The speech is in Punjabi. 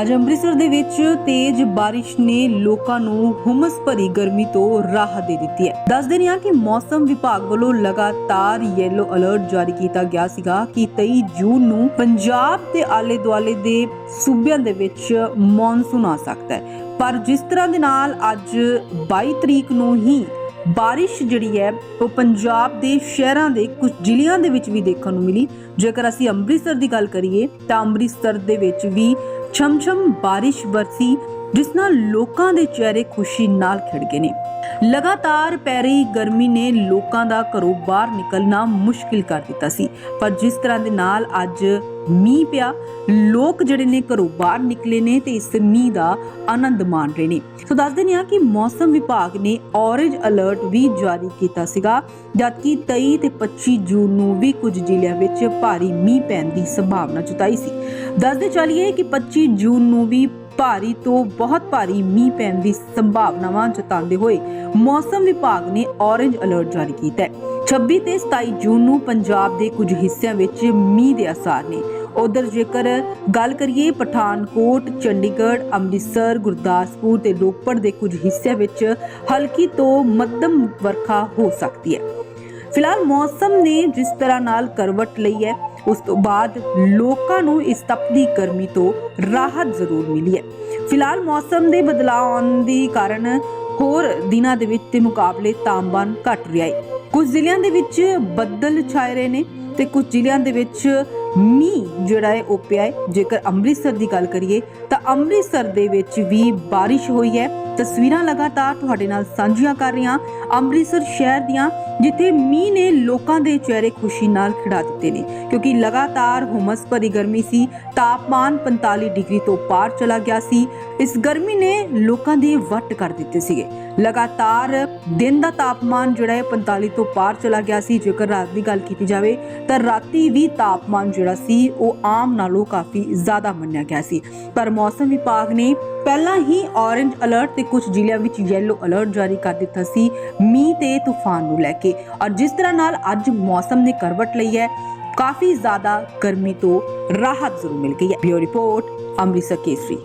ਅੱਜ ਅੰਮ੍ਰਿਤਸਰ ਦੇ ਵਿੱਚ ਤੇਜ਼ ਬਾਰਿਸ਼ ਨੇ ਲੋਕਾਂ ਨੂੰ ਹੁਮਸ ਭਰੀ ਗਰਮੀ ਤੋਂ ਰਾਹਤ ਦੇ ਦਿੱਤੀ ਹੈ। ਦੱਸ ਦਿੰਦੇ ਹਾਂ ਕਿ ਮੌਸਮ ਵਿਭਾਗ ਵੱਲੋਂ ਲਗਾਤਾਰ ਯੈਲੋ ਅਲਰਟ ਜਾਰੀ ਕੀਤਾ ਗਿਆ ਸੀਗਾ ਕਿ 23 ਜੂਨ ਨੂੰ ਪੰਜਾਬ ਦੇ ਆਲੇ ਦੁਆਲੇ ਦੇ ਸੂਬਿਆਂ ਦੇ ਵਿੱਚ ਮੌਨਸੂਨ ਆ ਸਕਦਾ ਹੈ। ਪਰ ਜਿਸ ਤਰ੍ਹਾਂ ਦੇ ਨਾਲ ਅੱਜ 22 ਤਰੀਕ ਨੂੰ ਹੀ ਬਾਰਿਸ਼ ਜਿਹੜੀ ਹੈ, ਉਹ ਪੰਜਾਬ ਦੇ ਸ਼ਹਿਰਾਂ ਦੇ ਕੁਝ ਜ਼ਿਲ੍ਹਿਆਂ ਦੇ ਵਿੱਚ ਵੀ ਦੇਖਣ ਨੂੰ ਮਿਲੀ। ਜੇਕਰ ਅਸੀਂ ਅੰਮ੍ਰਿਤਸਰ ਦੀ ਗੱਲ ਕਰੀਏ, ਤਾਂ ਅੰਮ੍ਰਿਤਸਰ ਦੇ ਵਿੱਚ ਵੀ ਛਮ-ਛਮ ਬਾਰਿਸ਼ ਵਰਸੀ ਜਿਸ ਨਾਲ ਲੋਕਾਂ ਦੇ ਚਿਹਰੇ ਖੁਸ਼ੀ ਨਾਲ ਖਿੜ ਗਏ ਨੇ। ਲਗਾਤਾਰ ਪੈ ਰਹੀ ਗਰਮੀ ਨੇ ਲੋਕਾਂ ਦਾ ਘਰੋਂ ਬਾਹਰ ਨਿਕਲਣਾ ਮੁਸ਼ਕਿਲ ਕਰ ਦਿੱਤਾ ਸੀ। ਪਰ ਜਿਸ ਤਰ੍ਹਾਂ ਦੇ ਨਾਲ ਅੱਜ ਮੀਂਹ ਪਿਆ, ਲੋਕ ਜਿਹੜੇ ਨੇ ਘਰੋਂ ਬਾਹਰ ਨਿਕਲੇ ਨੇ ਤੇ ਇਸ ਮੀਂਹ ਦਾ ਆਨੰਦ ਮਾਣ ਰਹੇ ਨੇ। ਸੋ ਦੱਸ ਦਿੰਦੇ ਹਾਂ ਕਿ ਮੌਸਮ ਵਿਭਾਗ ਨੇ ਔਰੇਂਜ ਅਲਰਟ ਵੀ ਜਾਰੀ ਕੀਤਾ ਸੀਗਾ, ਜਦਕਿ 23 ਤੇ 25 ਜੂਨ ਨੂੰ ਵੀ ਕੁਝ ਜ਼ਿਲ੍ਹਿਆਂ ਵਿੱਚ ਭਾਰੀ ਮੀਂਹ ਪੈਣ ਦੀ ਸੰਭਾਵਨਾ ਜਤਾਈ ਸੀ। ਦੱਸਦੇ ਚੱਲੀਏ ਕਿ 25 ਜੂਨ ਨੂੰ ਵੀ ਭਾਰੀ ਤੋਂ ਬਹੁਤ ਭਾਰੀ ਮੀਂਹ ਪੈਣ ਦੀ ਸੰਭਾਵਨਾਵਾਂ ਜਤਾਉਂਦੇ ਹੋਏ ਮੌਸਮ ਵਿਭਾਗ ਨੇ ਔਰੇਂਜ ਅਲਰਟ ਜਾਰੀ ਕੀਤਾ ਹੈ। 26 ਤੇ 27 ਜੂਨ ਨੂੰ ਪੰਜਾਬ ਦੇ ਕੁਝ ਹਿੱਸਿਆਂ ਵਿੱਚ ਮੀਂਹ ਦੇ ਅਸਾਰ ਨੇ। ਉਧਰ ਜੇਕਰ ਗੱਲ ਕਰੀਏ ਪਠਾਨਕੋਟ, ਚੰਡੀਗੜ੍ਹ, ਅੰਮ੍ਰਿਤਸਰ, ਗੁਰਦਾਸਪੁਰ ਤੇ ਰੋਪੜ ਦੇ ਕੁਝ ਹਿੱਸਿਆਂ ਵਿੱਚ ਹਲਕੀ ਤੋਂ ਮੱਧਮ ਵਰਖਾ ਹੋ ਸਕਦੀ ਹੈ। ਫਿਲਹਾਲ ਮੌਸਮ ਨੇ ਜਿਸ ਤਰ੍ਹਾਂ ਨਾਲ ਕਰਵਟ ਲਈ ਹੈ ਉਸ ਤੋਂ ਬਾਅਦ ਲੋਕਾਂ ਨੂੰ ਇਸ ਤਪਦੀ ਗਰਮੀ ਤੋਂ ਰਾਹਤ ਜ਼ਰੂਰ ਮਿਲੀ ਹੈ। ਫਿਲਹਾਲ ਮੌਸਮ ਦੇ ਬਦਲਾਅ ਆਉਣ ਦੀ ਕਾਰਨ ਹੋਰ ਦਿਨਾਂ ਦੇ ਵਿੱਚ ਦੇ ਮੁਕਾਬਲੇ ਤਾਪਮਾਨ ਘਟ ਰਿਹਾ ਹੈ। ਕੁਝ ਜ਼ਿਲ੍ਹਿਆਂ ਦੇ ਵਿੱਚ ਬੱਦਲ ਛਾਏ ਰਹੇ ਨੇ ਤੇ ਕੁਝ ਜ਼ਿਲ੍ਹਿਆਂ ਦੇ ਵਿੱਚ ਮੀਂਹ ਜਿਹੜਾ ਹੈ ਉਹ ਪਿਆ ਹੈ। ਜੇਕਰ ਅੰਮ੍ਰਿਤਸਰ ਦੀ ਗੱਲ ਕਰੀਏ ਤਾਂ ਅੰਮ੍ਰਿਤਸਰ ਦੇ ਵਿੱਚ ਵੀ ਬਾਰਿਸ਼ ਹੋਈ ਹੈ। ਤਸਵੀਰਾਂ ਲਗਾਤਾਰ ਤੁਹਾਡੇ ਨਾਲ ਸਾਂਝੀਆਂ ਕਰ ਰਹੀਆਂ। ਅੰਮ੍ਰਿਤਸਰ ਸ਼ਹਿਰ ਦੀਆਂ, ਜਿੱਥੇ ਮੀਂਹ ਨੇ ਲੋਕਾਂ ਦੇ ਚਿਹਰੇ ਖੁਸ਼ੀ ਨਾਲ ਖਿੜਾ ਦਿੱਤੇ ਨੇ, ਕਿਉਂਕਿ ਲਗਾਤਾਰ ਹੁਮਸ ਭਰੀ ਗਰਮੀ ਸੀ। ਤਾਪਮਾਨ 45 ਡਿਗਰੀ ਤੋਂ ਪਾਰ ਚਲਾ ਗਿਆ ਸੀ। ਇਸ ਗਰਮੀ ਨੇ ਲੋਕਾਂ ਦੇ ਵੱਟ ਕਰ ਦਿੱਤੇ ਸੀਗੇ। ਲਗਾਤਾਰ ਦਿਨ ਦਾ ਤਾਪਮਾਨ ਜਿਹੜਾ ਹੈ 45 ਤੋਂ ਪਾਰ ਚਲਾ ਗਿਆ ਸੀ। ਜੇਕਰ ਰਾਤ ਦੀ ਗੱਲ ਕੀਤੀ ਜਾਵੇ, ਤਾਂ ਰਾਤੀ ਵੀ ਤਾਪਮਾਨ ਜਿਹੜਾ ਸੀ, ਉਹ ਆਮ ਨਾਲੋਂ ਕਾਫੀ ਜ਼ਿਆਦਾ ਮੰਨਿਆ ਗਿਆ ਸੀ। ਪਰ ਮੌਸਮ ਵਿਭਾਗ ਨੇ ਪਹਿਲਾਂ ਹੀ ਔਰੇਂਜ ਅਲਰਟ ਤੇ ਕੁਝ ਜ਼ਿਲ੍ਹਿਆਂ ਵਿੱਚ ਯੈਲੋ ਅਲਰਟ ਜਾਰੀ ਕਰ ਦਿੱਤਾ ਸੀ, ਮੀਂਹ ਤੇ ਤੂਫਾਨ ਨੂੰ ਲੈ ਕੇ। ਔਰ ਜਿਸ ਤਰ੍ਹਾਂ ਨਾਲ ਅੱਜ ਮੌਸਮ ਨੇ ਕਰਵਟ ਲਈ ਹੈ, ਕਾਫੀ ਜ਼ਿਆਦਾ ਗਰਮੀ ਤੋਂ ਰਾਹਤ ਜ਼ਰੂਰ ਮਿਲ ਗਈ ਹੈ। Bureau report, Amritsar Kesari.